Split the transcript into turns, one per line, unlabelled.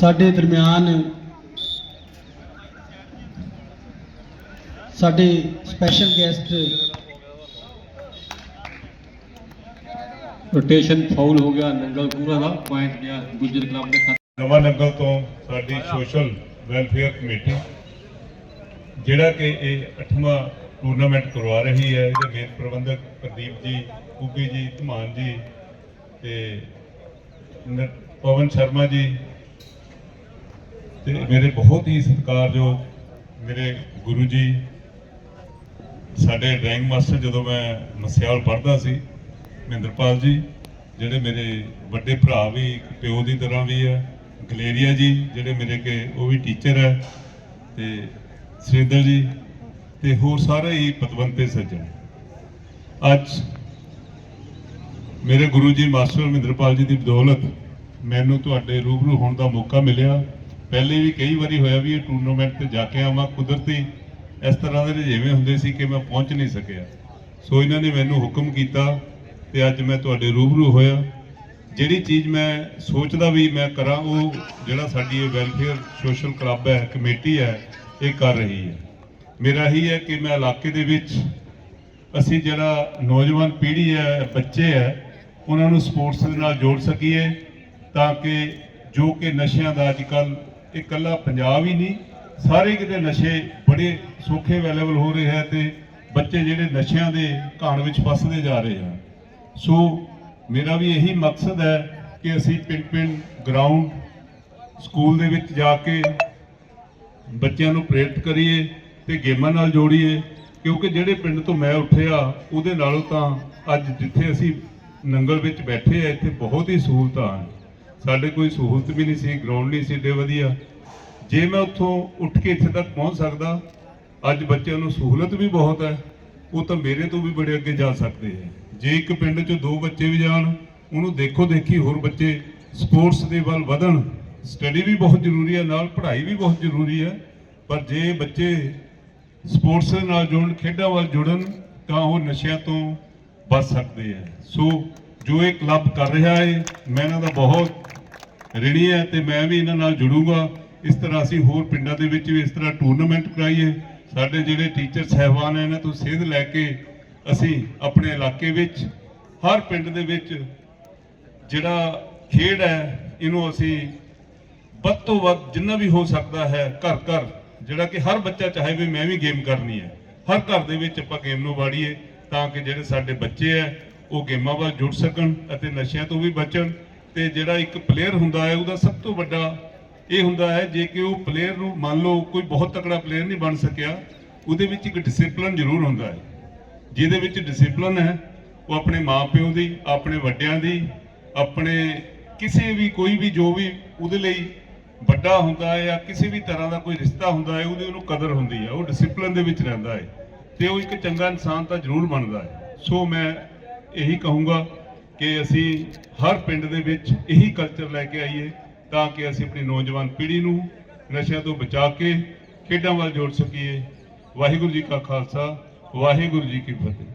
ਸਾਡੇ ਦਰਮਿਆਨ ਸਾਡੇ ਸਪੈਸ਼ਲ ਗੈਸਟ
ਰੋਟੇਸ਼ਨ ਫਾਉਲ ਹੋ ਗਿਆ ਨੰਗਲ ਪੂਰਾ ਦਾ ਪੁਆਇੰਟ ਗਿਆ ਗੁੱਜਰ ਕਲੱਬ ਦੇ ਖਾਤੇ।
ਨਵਾਂ ਨੰਗਲ ਤੋਂ ਸਾਡੀ ਸੋਸ਼ਲ ਵੈਲਫੇਅਰ ਕਮੇਟੀ ਜਿਹੜਾ ਕਿ ਇਹ 8ਵਾਂ ਟੂਰਨਾਮੈਂਟ ਕਰਵਾ ਰਹੀ ਹੈ ਇਹਦੇ ਮੇਨ ਪ੍ਰਬੰਧਕ ਪ੍ਰਦੀਪ ਜੀ ਕੁੱਬੀ ਜੀ ਧਮਾਨ ਜੀ ਤੇ ਪਵਨ ਸ਼ਰਮਾ ਜੀ ਤੇ ਮੇਰੇ ਬਹੁਤ ਹੀ ਸਤਿਕਾਰਯੋਗ ਮੇਰੇ ਗੁਰੂ ਜੀ, ਸਾਡੇ ਡਰਾਇੰਗ ਮਾਸਟਰ ਜਦੋਂ ਮੈਂ ਮਸਿਆਲ ਪੜ੍ਹਦਾ ਸੀ, ਮਹਿੰਦਰਪਾਲ ਜੀ, ਜਿਹੜੇ ਮੇਰੇ ਵੱਡੇ ਭਰਾ ਵੀ, ਇੱਕ ਪਿਓ ਦੀ ਤਰ੍ਹਾਂ ਵੀ ਹੈ, ਗਲੇਰੀਆ ਜੀ, ਜਿਹੜੇ ਮੇਰੇ ਕੇ ਉਹ ਵੀ ਟੀਚਰ ਹੈ ਤੇ ਸ੍ਰੀਦਰ ਜੀ ਤੇ ਹੋਰ ਸਾਰੇ ਹੀ ਪਤਵੰਤੇ ਸੱਜਣ। ਅੱਜ ਮੇਰੇ ਗੁਰੂ ਜੀ, ਮਾਸਟਰ ਮਹਿੰਦਰਪਾਲ ਜੀ ਦੀ ਬਦੌਲਤ ਮੈਨੂੰ ਤੁਹਾਡੇ ਰੂਬਰੂ ਹੋਣ ਦਾ ਮੌਕਾ ਮਿਲਿਆ। ਪਹਿਲੇ ਵੀ ਕਈ ਵਾਰੀ ਹੋਇਆ ਵੀ ਇਹ ਟੂਰਨਾਮੈਂਟ ਤੇ ਜਾ ਕੇ ਆਵਾਂ, ਕੁਦਰਤੀ ਇਸ ਤਰ੍ਹਾਂ ਦੇ ਜਿਵੇਂ ਹੁੰਦੇ ਸੀ ਕਿ ਮੈਂ ਪਹੁੰਚ ਨਹੀਂ ਸਕਿਆ। ਸੋ ਇਹਨਾਂ ਨੇ ਮੈਨੂੰ ਹੁਕਮ ਕੀਤਾ ਤੇ ਅੱਜ ਮੈਂ ਤੁਹਾਡੇ ਰੂਬਰੂ ਹੋਇਆ। ਜਿਹੜੀ ਚੀਜ਼ ਮੈਂ ਸੋਚਦਾ ਵੀ ਮੈਂ ਕਰਾਂ, ਉਹ ਜਿਹੜਾ ਸਾਡੀ ਇਹ ਵੈਲਫੇਅਰ ਸੋਸ਼ਲ ਕਲੱਬ ਹੈ, ਕਮੇਟੀ ਹੈ, ਇਹ ਕਰ ਰਹੀ ਹੈ। ਮੇਰਾ ਹੀ ਹੈ ਕਿ ਮੈਂ ਇਲਾਕੇ ਦੇ ਵਿੱਚ ਅਸੀਂ ਜਿਹੜਾ ਨੌਜਵਾਨ ਪੀੜ੍ਹੀ ਹੈ, ਬੱਚੇ ਹੈ, ਉਹਨਾਂ ਨੂੰ ਸਪੋਰਟਸ ਦੇ ਨਾਲ ਜੋੜ ਸਕੀਏ ਤਾਂ ਕਿ ਜੋ ਕਿ ਨਸ਼ਿਆਂ ਦਾ ਅੱਜ ਕੱਲ ਇਹ ਇਕੱਲਾ ਪੰਜਾਬ ਹੀ ਨਹੀਂ, ਸਾਰੇ ਕਿਤੇ ਨਸ਼ੇ ਬੜੇ ਸੌਖੇ ਅਵੇਲੇਬਲ ਹੋ ਰਹੇ ਹੈ ਤੇ ਬੱਚੇ ਜਿਹੜੇ ਨਸ਼ਿਆਂ ਦੇ ਘਾਣ ਵਿੱਚ ਫਸਦੇ ਜਾ ਰਹੇ ਹਨ। ਸੋ ਮੇਰਾ ਵੀ ਇਹੀ ਮਕਸਦ ਹੈ ਕਿ ਅਸੀਂ ਪਿੰਡ ਪਿੰਡ ਗਰਾਊਂਡ ਸਕੂਲ ਦੇ ਵਿੱਚ ਜਾ ਕੇ ਬੱਚਿਆਂ ਨੂੰ ਪ੍ਰੇਰਿਤ ਕਰੀਏ ਤੇ ਗੇਮਾਂ ਨਾਲ ਜੋੜੀਏ, ਕਿਉਂਕਿ ਜਿਹੜੇ ਪਿੰਡ ਤੋਂ ਮੈਂ ਉੱਠਿਆ ਉਹਦੇ ਨਾਲੋਂ ਤਾਂ ਅੱਜ ਜਿੱਥੇ ਅਸੀਂ ਨੰਗਲ ਵਿੱਚ ਬੈਠੇ ਆ, ਇੱਥੇ ਬਹੁਤ ਹੀ ਸਹੂਲਤਾਂ ਹਨ। ਸਾਡੇ ਕੋਈ ਸਹੂਲਤ ਵੀ ਨਹੀਂ ਸੀ ਗਰਾਊਂਡ ਨਹੀਂ ਸੀ ਏਡੇ ਵਧੀਆ। ਜੇ ਮੈਂ ਉੱਥੋਂ ਉੱਠ ਕੇ ਇੱਥੇ ਤੱਕ ਪਹੁੰਚ ਸਕਦਾ, ਅੱਜ ਬੱਚਿਆਂ ਨੂੰ ਸਹੂਲਤ ਵੀ ਬਹੁਤ ਹੈ, ਉਹ ਤਾਂ ਮੇਰੇ ਤੋਂ ਵੀ ਬੜੇ ਅੱਗੇ ਜਾ ਸਕਦੇ ਹੈ। ਜੇ ਇੱਕ ਪਿੰਡ 'ਚ ਦੋ ਬੱਚੇ ਵੀ ਜਾਣ, ਉਹਨੂੰ ਦੇਖੋ ਦੇਖੀ ਹੋਰ ਬੱਚੇ ਸਪੋਰਟਸ ਦੇ ਵੱਲ ਵਧਣ, ਸਟੱਡੀ ਵੀ ਬਹੁਤ ਜ਼ਰੂਰੀ ਹੈ, ਨਾਲ ਪੜ੍ਹਾਈ ਵੀ ਬਹੁਤ ਜ਼ਰੂਰੀ ਹੈ। ਪਰ ਜੇ ਬੱਚੇ ਸਪੋਰਟਸ ਨਾਲ ਜੁੜਨ, ਖੇਡਾਂ ਵੱਲ ਜੁੜਨ, ਤਾਂ ਉਹ ਨਸ਼ਿਆਂ ਤੋਂ ਬਚ ਸਕਦੇ ਹੈ। ਸੋ ਜੋ ਇਹ ਕਲੱਬ ਕਰ ਰਿਹਾ ਹੈ ਮੈਂ ਇਹਨਾਂ ਦਾ ਬਹੁਤ ਰਿਣੀ ਹੈ ਤੇ ਮੈਂ ਵੀ ਇਹਨਾਂ ਨਾਲ ਜੁੜੂਗਾ। ਇਸ ਤਰ੍ਹਾਂ ਅਸੀਂ ਹੋਰ ਪਿੰਡਾਂ ਦੇ ਵਿੱਚ ਵੀ ਇਸ ਤਰ੍ਹਾਂ ਟੂਰਨਾਮੈਂਟ ਕਰਾਈਏ। ਸਾਡੇ ਜਿਹੜੇ ਟੀਚਰ ਸਹਿਬਾਨ ਹੈ ਇਹਨਾਂ ਤੋਂ ਸੇਧ ਲੈ ਕੇ ਅਸੀਂ ਆਪਣੇ ਇਲਾਕੇ ਵਿੱਚ, ਹਰ ਪਿੰਡ ਦੇ ਵਿੱਚ ਜਿਹੜਾ ਖੇਡ ਹੈ, ਇਹਨੂੰ ਅਸੀਂ ਵੱਧ ਤੋਂ ਵੱਧ ਜਿੰਨਾ ਵੀ ਹੋ ਸਕਦਾ ਹੈ, ਘਰ ਘਰ, ਜਿਹੜਾ ਕਿ ਹਰ ਬੱਚਾ ਚਾਹੇ ਵੀ ਮੈਂ ਵੀ ਗੇਮ ਕਰਨੀ ਹੈ। ਹਰ ਘਰ ਦੇ ਵਿੱਚ ਆਪਾਂ ਗੇਮ ਨੂੰ ਵਾੜੀਏ ਤਾਂ ਕਿ ਜਿਹੜੇ ਸਾਡੇ ਬੱਚੇ ਹੈ ਉਹ ਗੇਮਾਂ ਵੱਲ ਜੁੜ ਸਕਣ ਅਤੇ ਨਸ਼ਿਆਂ ਤੋਂ ਵੀ ਬਚਣ। ਤੇ ਜਿਹੜਾ ਇੱਕ ਪਲੇਅਰ ਹੁੰਦਾ ਹੈ, ਉਹਦਾ ਸਭ ਤੋਂ ਵੱਡਾ ਇਹ ਹੁੰਦਾ ਹੈ, ਜੇ ਕਿ ਉਹ ਪਲੇਅਰ ਨੂੰ ਮੰਨ ਲਓ ਕੋਈ ਬਹੁਤ ਤਕੜਾ ਪਲੇਅਰ ਨਹੀਂ ਬਣ ਸਕਿਆ, ਉਹਦੇ ਵਿੱਚ ਇੱਕ ਡਿਸਪਲਿਨ ਜ਼ਰੂਰ ਹੁੰਦਾ ਹੈ। ਜਿਹਦੇ ਵਿੱਚ ਡਿਸਪਲਿਨ ਹੈ, ਉਹ ਆਪਣੇ ਮਾਪਿਓ ਦੀ, ਆਪਣੇ ਵੱਡਿਆਂ ਦੀ, ਆਪਣੇ ਕਿਸੇ ਵੀ ਕੋਈ ਵੀ ਜੋ ਵੀ ਉਹਦੇ ਲਈ ਵੱਡਾ ਹੁੰਦਾ ਹੈ ਜਾਂ ਕਿਸੇ ਵੀ ਤਰ੍ਹਾਂ ਦਾ ਕੋਈ ਰਿਸ਼ਤਾ ਹੁੰਦਾ ਹੈ, ਉਹਦੀ ਉਹਨੂੰ ਕਦਰ ਹੁੰਦੀ ਹੈ। ਉਹ ਡਿਸਪਲਿਨ ਦੇ ਵਿੱਚ ਰਹਿੰਦਾ ਹੈ। ਤੇ ਉਹ ਇੱਕ ਚੰਗਾ ਇਨਸਾਨ ਤਾਂ ਜ਼ਰੂਰ ਬਣਦਾ ਹੈ। ਸੋ ਮੈਂ ਇਹੀ ਕਹੂੰਗਾ ਕਿ ਅਸੀਂ ਹਰ ਪਿੰਡ ਦੇ ਵਿੱਚ ਇਹੀ ਕਲਚਰ ਲੈ ਕੇ ਆਈਏ ਤਾਂ ਕਿ ਅਸੀਂ ਆਪਣੀ ਨੌਜਵਾਨ ਪੀੜ੍ਹੀ ਨੂੰ ਨਸ਼ਿਆਂ ਤੋਂ ਬਚਾ ਕੇ ਖੇਡਾਂ ਵੱਲ ਜੋੜ ਸਕੀਏ। ਵਾਹਿਗੁਰੂ ਜੀ ਕਾ ਖਾਲਸਾ, ਵਾਹਿਗੁਰੂ ਜੀ ਕੀ ਫਤਿਹ।